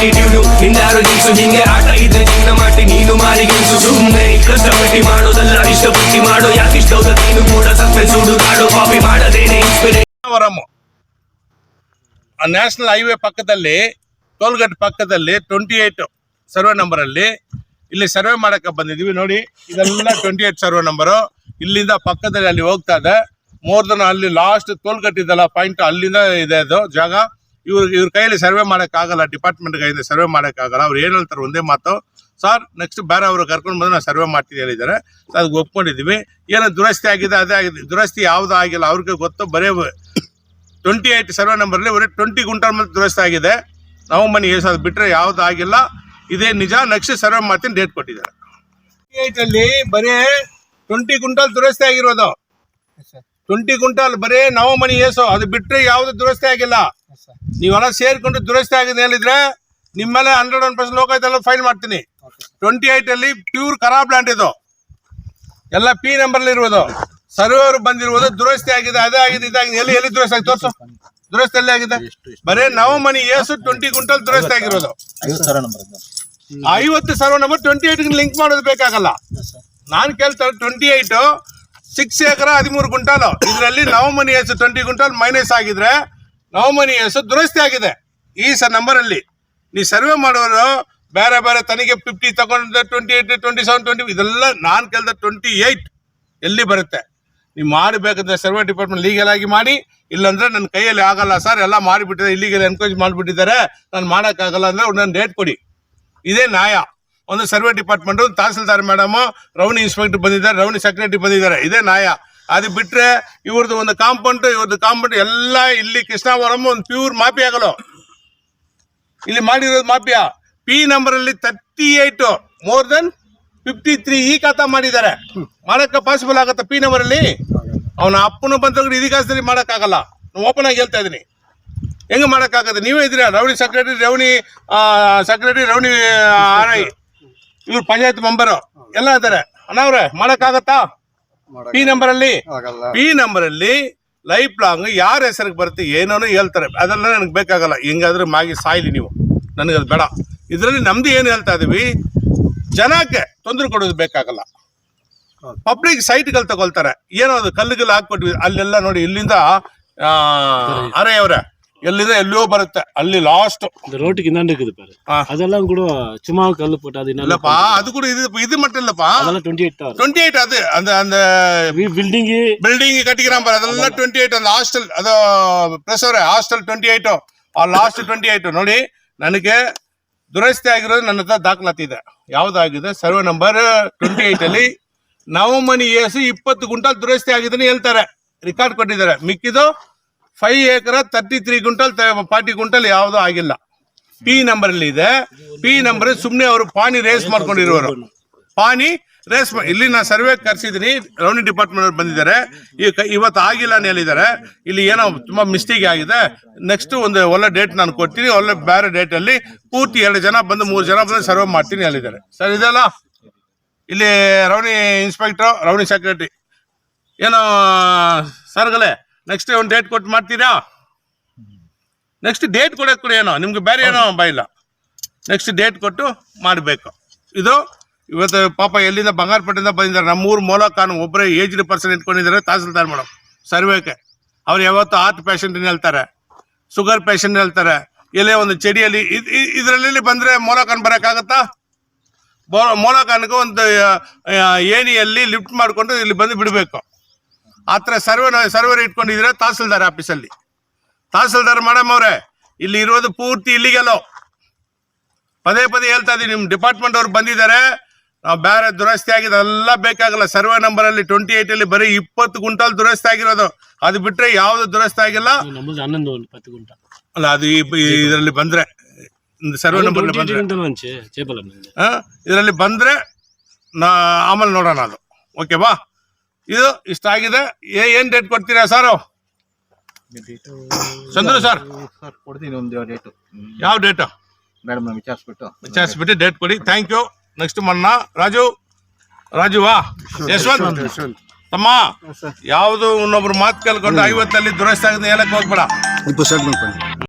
ನಿಂದೆಲ್ಲ attitude ನಿಂದಾರು ಜಿನ್ಸು ಹಿಂಗೆ ಆಟ ಇದ್ರೆ ನಿನ್ನ ಮಾಡಿ ನೀನು ಮಾರಿ ಗೆಲ್ಸು. ಸುಮ್ಮನೆ ಕಷ್ಟಪಟ್ಟಿ ಮಾಡೋದಲ್ಲ ಇಷ್ಟಪಟ್ಟಿ ಮಾಡೋ. ಯಾಕೆ ಇಷ್ಟ ನೀನು ಕೂಡ ಸಸ್ಪೆನ್ಸ್ ಹುಡುಗಾಡು ಕಾಪಿ ಮಾಡದೇನೆ ವರಮ್ ನ್ಯಾಷನಲ್ ಹೈವೇ ಪಕ್ಕದಲ್ಲಿ ಟೋಲ್ಗೇಟ್ ಪಕ್ಕದಲ್ಲಿ ಟ್ವೆಂಟಿ ಏಟ್ ಸರ್ವೆ ನಂಬರ್ ಅಲ್ಲಿ, ಇಲ್ಲಿ ಸರ್ವೆ ಮಾಡಕ್ಕೆ ಬಂದಿದೀವಿ ನೋಡಿ, ಇದೆಲ್ಲ ಟ್ವೆಂಟಿ ಏಟ್ ಸರ್ವೆ ನಂಬರು ಇಲ್ಲಿಂದ ಪಕ್ಕದಲ್ಲಿ ಅಲ್ಲಿ ಹೋಗ್ತಾ ಇದೆ. ಮೋರ್ ದನ್ ಅಲ್ಲಿ ಲಾಸ್ಟ್ ಟೋಲ್ಗೇಟ್ ಇದೆಲ್ಲ ಪಾಯಿಂಟ್ ಅಲ್ಲಿಂದ ಇದೆ ಅದು ಜಾಗ. ಇವ್ರ ಇವ್ರ ಕೈಯಲ್ಲಿ ಸರ್ವೆ ಆಗಲ್ಲ ಡಿಪಾರ್ಟ್ಮೆಂಟ್ ಕೈಯಿಂದ ಸರ್ವೆ ಆಗಲ್ಲ ಅವ್ರು ಏನು ಹೇಳ್ತಾರೆ ಒಂದೇ ಮಾತು. ಸರ್ ನೆಕ್ಸ್ಟ್ ಬೇರೆ ಅವರು ಕರ್ಕೊಂಡು ಬಂದು ನಾವು ಸರ್ವೆ ಮಾಡ್ತೀನಿ, ಹೇಳಿದ್ದಾರೆ. ಅದಕ್ಕೆ ಒಪ್ಕೊಂಡಿದ್ದೀವಿ. ಏನೋ ದುರಸ್ತಿ ಆಗಿದೆ, ಅದೇ ಆಗಿದೆ. ದುರಸ್ತಿ ಯಾವ್ದು ಆಗಿಲ್ಲ. ಅವ್ರಿಗೆ ಗೊತ್ತು, ಬರೇ ಟ್ವೆಂಟಿ ಏಟ್ ಸರ್ವೆ ನಂಬರ್ಲಿ ಬರೀ ಟ್ವೆಂಟಿ ಗುಂಟಲ್ ಮೇಲೆ ದುರಸ್ತಿ ಆಗಿದೆ. ನಾವು ಮನಿ ಅದು ಬಿಟ್ಟರೆ ಯಾವ್ದು ಆಗಿಲ್ಲ. ಇದೇ ನಿಜ ನೆಕ್ಸ್ಟ್ ಸರ್ವೆ ಮಾಡ್ತೀನಿ ಡೇಟ್ ಕೊಟ್ಟಿದ್ದಾರೆ. ಏಟ್ ಅಲ್ಲಿ ಬರೀ ಟ್ವೆಂಟಿ ಗುಂಟಲ್ ದುರಸ್ತಿ ಆಗಿರೋದು. ಟ್ವೆಂಟಿ ಕುಂಟಲ್ ಬರೀ ಮನಿ ಏಸು ಅದು ಬಿಟ್ಟರೆ ಯಾವ್ದು ದುರಸ್ತಿ ಆಗಿಲ್ಲ. ನೀವೆಲ್ಲ ಸೇರ್ಕೊಂಡು ದುರಸ್ತಿ ಆಗಿದೆ ಹೇಳಿದ್ರೆ ನಿಮ್ಮಲ್ಲೇ ಮೇಲೆ ಹಂಡ್ರೆಡ್ ಒನ್ ಪರ್ಸೆಂಟ್ ಲೋಕಾಯ್ತಲ್ಲ ಫೈನ್ ಮಾಡ್ತೀನಿ. ಟ್ವೆಂಟಿ ಏಟ್ ಅಲ್ಲಿ ಪ್ಯೂರ್ ಖರಾಬ್ ಪ್ಲಾಂಟ್ ಇದು. ಎಲ್ಲ ಪಿ ನಂಬರ್ ಇರುವುದು. ಸರ್ವರ್ ಬಂದಿರುವುದು ದುರಸ್ತಿ ಆಗಿದೆ ಅದೇ ಆಗಿದೆ ಇದಾಗಿದೆ ಎಲ್ಲಿ ಎಲ್ಲಿ ದುರಸ್ತಿ ಆಗಿದೆ ತೋರಿಸು. ದುರಸ್ತಿ ಎಲ್ಲಿ ಆಗಿದೆ? ಬರೇ ಮನಿ ಏಸು ಟ್ವೆಂಟಿ ಕ್ವಿಂಟಲ್ ದುರಸ್ತಿ ಆಗಿರೋದು. ಐವತ್ತು ಸರ್ವ ನಂಬರ್ ಐವತ್ತು ಸಾವಿರ ನಂಬರ್ ಟ್ವೆಂಟಿ ಏಟ್ ಲಿಂಕ್ ಮಾಡೋದು ಬೇಕಾಗಲ್ಲ. ನಾನು ಕೇಳ್ತಾರೆ ಟ್ವೆಂಟಿ ಏಟ್ ಸಿಕ್ಸ್ ಎಕರ ಹದಿಮೂರು ಕ್ವಿಂಟಾಲ್. ಇದರಲ್ಲಿ ನವಮನಿ ಹೆಸರು ಟ್ವೆಂಟಿ ಕ್ವಿಂಟಾಲ್ ಮೈನಸ್ ಆಗಿದ್ರೆ ನವಮನಿ ಹೆಸರು ದುರಸ್ತಿ ಆಗಿದೆ ಈ ಸ ನಂಬರ್ ಅಲ್ಲಿ ನೀ ಸರ್ವೆ ಮಾಡೋರು ಬೇರೆ ಬೇರೆ ತನಿಗೆ ಫಿಫ್ಟಿ ತಗೊಂಡು twenty eight twenty seven twenty ಇದೆಲ್ಲ ನಾನು ಕೇಳ್ದ ಟ್ವೆಂಟಿ ಏಯ್ಟ್ ಎಲ್ಲಿ ಬರುತ್ತೆ? ನೀವು ಮಾಡಬೇಕಂದ್ರೆ ಸರ್ವೆ ಡಿಪಾರ್ಟ್ಮೆಂಟ್ ಲೀಗಲ್ ಆಗಿ ಮಾಡಿ, ಇಲ್ಲಾಂದ್ರೆ ನನ್ನ ಕೈಯಲ್ಲಿ ಆಗಲ್ಲ ಸರ್ ಎಲ್ಲ ಮಾಡಿಬಿಟ್ಟಿದ್ದಾರೆ ಇಲ್ಲಿಗೆಲ್ಲ ಎನ್ಕರೇಜ್ ಮಾಡಿಬಿಟ್ಟಿದ್ದಾರೆ, ನಾನು ಮಾಡೋಕ್ಕಾಗಲ್ಲ ಅಂದ್ರೆ ನನ್ನ ಡೇಟ್ ಕೊಡಿ. ಇದೇ ನ್ಯಾಯ. ಒಂದು ಸರ್ವೆ ಡಿಪಾರ್ಟ್ಮೆಂಟ್, ತಹಸೀಲ್ದಾರ್ ಮೇಡಮ್ ರೌನಿ ಇನ್ಸ್ಪೆಕ್ಟರ್ ಬಂದಿದ್ದಾರೆ ರೌನಿ ಸೆಕ್ರೆಟರಿ ಬಂದಿದ್ದಾರೆ. ಇದೇ ನ್ಯಾಯ. ಅದು ಬಿಟ್ಟರೆ ಇವ್ರದ್ದು ಒಂದು ಕಾಂಪೌಂಡ್ ಇವ್ರದ್ದು ಕಾಂಪೌಂಡ್ ಎಲ್ಲ ಇಲ್ಲಿ ಕೃಷ್ಣಾವರಂ ಒಂದು ಪ್ಯೂರ್ ಆಗಲು ಇಲ್ಲಿ ಮಾಡಿರೋದು ಮಾಫಿಯಾ. ಪಿ ನಂಬರ್ ಅಲ್ಲಿ thirty eight more than fifty three ಈ ಕಾತ ಮಾಡಿದ್ದಾರೆ. ಮಾಡಕ್ಕೆ ಪಾಸಿಬಲ್ ಆಗತ್ತ ಪಿ ನಂಬರ್ ಅಲ್ಲಿ? ಅವನ ಅಪ್ಪನ ಬಂದ್ರೆ ಮಾಡೋಕ್ಕಾಗಲ್ಲ. ನಾನು ಓಪನ್ ಆಗಿ ಹೇಳ್ತಾ ಇದೀನಿ ಹೆಂಗ್ ಮಾಡಕ್ಕಾಗತ್ತೆ? ನೀವೇ ಇದ್ದೀರಾ? ರೌಣಿ ಸೆಕ್ರೆಟರಿ ರೌಣಿ ಸೆಕ್ರೆಟರಿ ರೌನಿ ಆರ್ ಐ ಇವ್ರು ಪಂಚಾಯತ್ ಮೆಂಬರು. ಎಲ್ಲ ಇದ್ದಾರೆ ಅಣ್ಣವ್ರೆ ಮಾಡಕ್ಕಾಗತ್ತಾ? ಪಿ ನಂಬರ್ ಅಲ್ಲಿ? ಪಿ ನಂಬರ್ ಅಲ್ಲಿ ಲೈಫ್ ಲಾಂಗ್ ಯಾರ ಹೆಸರಿಗೆ ಬರುತ್ತೆ ಏನೋ ಹೇಳ್ತಾರೆ. ಅದೆಲ್ಲ ನನಗೆ ಬೇಕಾಗಲ್ಲ. ಹೆಂಗಾದ್ರೂ ಮಾಗಿ ಸಾಯ್ಲಿ ನೀವು. ನನಗೆ ಅದು ಬೇಡ. ಇದರಲ್ಲಿ ನಮ್ದು ಏನು ಹೇಳ್ತಾ ಇದೀವಿ? ಜನಕ್ಕೆ ತೊಂದರೆ ಕೊಡೋದು ಬೇಕಾಗಲ್ಲ. ಪಬ್ಲಿಕ್ ಸೈಟ್ಗಳು ತಗೊಳ್ತಾರೆ. ಏನೋ ಅದು ಕಲ್ಲುಗಳು ಹಾಕ್ಬಿಟ್ವಿ ಅಲ್ಲೆಲ್ಲ ನೋಡಿ ಇಲ್ಲಿಂದ ಅರೆಯವ್ರೆ ಅರೆ ಅವರೇ. எல்லிதான் எல்லோ பருத்த. அள்ளி லாஸ்ட் இந்த ரோட்டுக்கு இந்தாண்டு இருக்குது பாரு. அதெல்லாம் கூட சும்மா கல் போட்டு அது இல்லப்பா அது கூட இது இது மட்டும் இல்லப்பா. அதெல்லாம் டுவெண்ட்டி எயிட் டுவெண்ட்டி எயிட் அது. அந்த அந்த பில்டிங் பில்டிங் கட்டிக்கிறான் பாரு. அதெல்லாம் டுவெண்ட்டி எயிட் அந்த ஹாஸ்டல் அதோ ಪ್ರೆಸರ್ ಹಾಸ್ಟೆಲ್ ಟ್ವೆಂಟಿ ಏಯ್ಟು ಆ ಲಾಸ್ಟ್ ಟ್ವೆಂಟಿ ಏಯ್ಟು ನೋಡಿ ನನಗೆ ದುರಸ್ತಿ ಆಗಿರೋದು ನನ್ನ ಹತ್ರ ದಾಖಲಾತಿದೆ ಯಾವುದಾಗಿದೆ ಸರ್ವೆ ನಂಬರ್ ಟ್ವೆಂಟಿ ಏಯ್ಟಲ್ಲಿ ನವಮನಿ ಎಸು ಇಪ್ಪತ್ತು ಗುಂಟಲ್ ದುರಸ್ತಿ ಆಗಿದೆ ಹೇಳ್ತಾರೆ ರೆಕಾರ್ಡ್ ಕೊಟ್ಟಿದ್ದಾರೆ ಮಿಕ್ಕಿದು five acre thirty three quintal forty quintal ಯಾವುದೂ ಆಗಿಲ್ಲ. ಪಿ ನಂಬರ್ ಅಲ್ಲಿ ಇದೆ. ಪಿ ನಂಬರ್ ಸುಮ್ನೆ ಅವರು ಪಾನಿ ರೇಸ್ ಮಾಡ್ಕೊಂಡಿರುವರು ಪಾನಿ ರೇಸ್ ಇಲ್ಲಿ ನಾನು ಸರ್ವೆ ಕರ್ಸಿದ್ದೀನಿ ರೌನಿ ಡಿಪಾರ್ಟ್ಮೆಂಟ್ ಅವ್ರು ಬಂದಿದ್ದಾರೆ. ಇವತ್ತು ಆಗಿಲ್ಲ ಅಂತ ಹೇಳಿದ್ದಾರೆ. ಇಲ್ಲಿ ಏನೋ ತುಂಬಾ ಮಿಸ್ಟೇಕ್ ಆಗಿದೆ. ನೆಕ್ಸ್ಟ್ ಒಂದು ಒಳ್ಳೆ ಡೇಟ್ ನಾನು ಕೊಡ್ತೀನಿ. ಒಳ್ಳೆ ಬೇರೆ ಡೇಟ್ ಅಲ್ಲಿ ಪೂರ್ತಿ ಎರಡು ಜನ ಬಂದು ಮೂರು ಜನ ಬಂದು ಸರ್ವೆ ಮಾಡ್ತೀನಿ ಹೇಳಿದ್ದಾರೆ. ಸರ್ ಇದೆಲ್ಲ? ಇಲ್ಲಿ ರೌನಿ ಇನ್ಸ್ಪೆಕ್ಟರ್ ರೌನಿ ಸೆಕ್ರೆಟರಿ ಏನೋ ಸರ್ಗಳೇ? ನೆಕ್ಸ್ಟ್ ಒಂದು ಡೇಟ್ ಕೊಟ್ಟು ಮಾಡ್ತೀರಾ? ನೆಕ್ಸ್ಟ್ ಡೇಟ್ ಕೊಡೋಕೆ ಕೂಡ ಏನೋ? ನಿಮ್ಗೆ ಬೇರೆ ಏನೋ ಇಲ್ಲ ನೆಕ್ಸ್ಟ್ ಡೇಟ್ ಕೊಟ್ಟು ಮಾಡಬೇಕು. ಇದು ಇವತ್ತು ಪಾಪ ಎಲ್ಲಿಂದ ಬಂಗಾರಪಟ್ಟಿಂದ ಬಂದಿದ್ದಾರೆ. ನಮ್ಮೂರು ಮೂಲಕಾನು ಒಬ್ಬರೇ ಏಜ್ಡ್ ಪರ್ಸನ್ ಇಟ್ಕೊಂಡಿದ್ದಾರೆ ತಹಸೀಲ್ದಾರ್ ಮೇಡಮ್ ಸರ್ವೇಕ್ಕೆ ಅವ್ರು ಯಾವತ್ತು ಹಾರ್ಟ್ ಪೇಷಂಟ್ ಹೇಳ್ತಾರೆ. ಶುಗರ್ ಪೇಷಂಟ್ ಹೇಳ್ತಾರೆ. ಎಲ್ಲೇ ಒಂದು ಚಡಿಯಲ್ಲಿ ಇದರಲ್ಲಿ ಬಂದರೆ ಮೂಲಕಾನ್ ಬರೋಕ್ಕಾಗತ್ತಾ? ಮೂಲಕಾನ್ಗೆ ಒಂದು ಏಣಿಯಲ್ಲಿ ಲಿಫ್ಟ್ ಮಾಡಿಕೊಂಡು ಇಲ್ಲಿ ಬಂದು ಬಿಡಬೇಕು. ಆ ಥರ ಸರ್ವರ್ ಸರ್ವರ್ ಇಟ್ಕೊಂಡಿದ್ರೆ ತಹಸೀಲ್ದಾರ್ ಆಫೀಸಲ್ಲಿ. ತಹಸೀಲ್ದಾರ್ ಮೇಡಮ್ ಅವರೇ ಇಲ್ಲಿ ಇರೋದು ಪೂರ್ತಿ ಇಲ್ಲಿಗೆಲ್ಲೋ ಪದೇ ಪದೇ ಹೇಳ್ತಾ ಇದ್ದೀವಿ ನಿಮ್ಮ ಡಿಪಾರ್ಟ್ಮೆಂಟ್ ಅವ್ರು ಬಂದಿದ್ದಾರೆ ನಾವು ಬೇರೆ ದುರಸ್ತಿ ಆಗಿದೆ ಎಲ್ಲ ಬೇಕಾಗಲ್ಲ. ಸರ್ವೆ ನಂಬರ್ ಅಲ್ಲಿ ಟ್ವೆಂಟಿ ಏಟ್ ಅಲ್ಲಿ ಬರೀ ಇಪ್ಪತ್ತು ಗುಂಟಲ್ ದುರಸ್ತಿ ಆಗಿರೋದು. ಅದು ಬಿಟ್ರೆ ಯಾವ್ದು ದುರಸ್ತಿ ಆಗಿಲ್ಲ. ಅಲ್ಲ ಅದು ಇದರಲ್ಲಿ ಬಂದ್ರೆ ಸರ್ವೆ ನಂಬರ್ ಇದರಲ್ಲಿ ಬಂದ್ರೆ ನಾ ಆಮೇಲೆ ನೋಡೋಣ ಅದು. ಓಕೆವಾ? ಇದು ಇಷ್ಟ ಆಗಿದೆ. ಏ- ಏನ್ ಡೇಟ್ ಕೊಡ್ತೀರಾ ಸರ್? Chandru sir sir. ಕೊಡ್ತೀನಿ ಒಂದು ಡೇಟು ಯಾವ ಡೇಟ್ ಮೇಡಮ್ ವಿಚಾರಿಸ್ಬಿಟ್ಟು. ವಿಚಾರಿಸ್ಬಿಟ್ಟು ಡೇಟ್ ಕೊಡಿ. ಥ್ಯಾಂಕ್ ಯು ನೆಕ್ಸ್ಟ್ ಮಣ್ಣ ರಾಜು. ರಾಜುವಾ ಯಶವಂತ್. ತಮ್ಮ ಯಾವುದು ಇನ್ನೊಬ್ರು ಮಾತು ಕೇಳ್ಕೊಂಡು ಐವತ್ತಲ್ಲಿ ದುರಸ್ತಿ ಆಗಿದೆ ಹೇಳಕ್ ಹೋಗ್ಬೇಡ. ಇಪ್ಪತ್ತು ಸ್ಟಾರ್ಟ್ ಮಾಡ್ಕೊಂಡು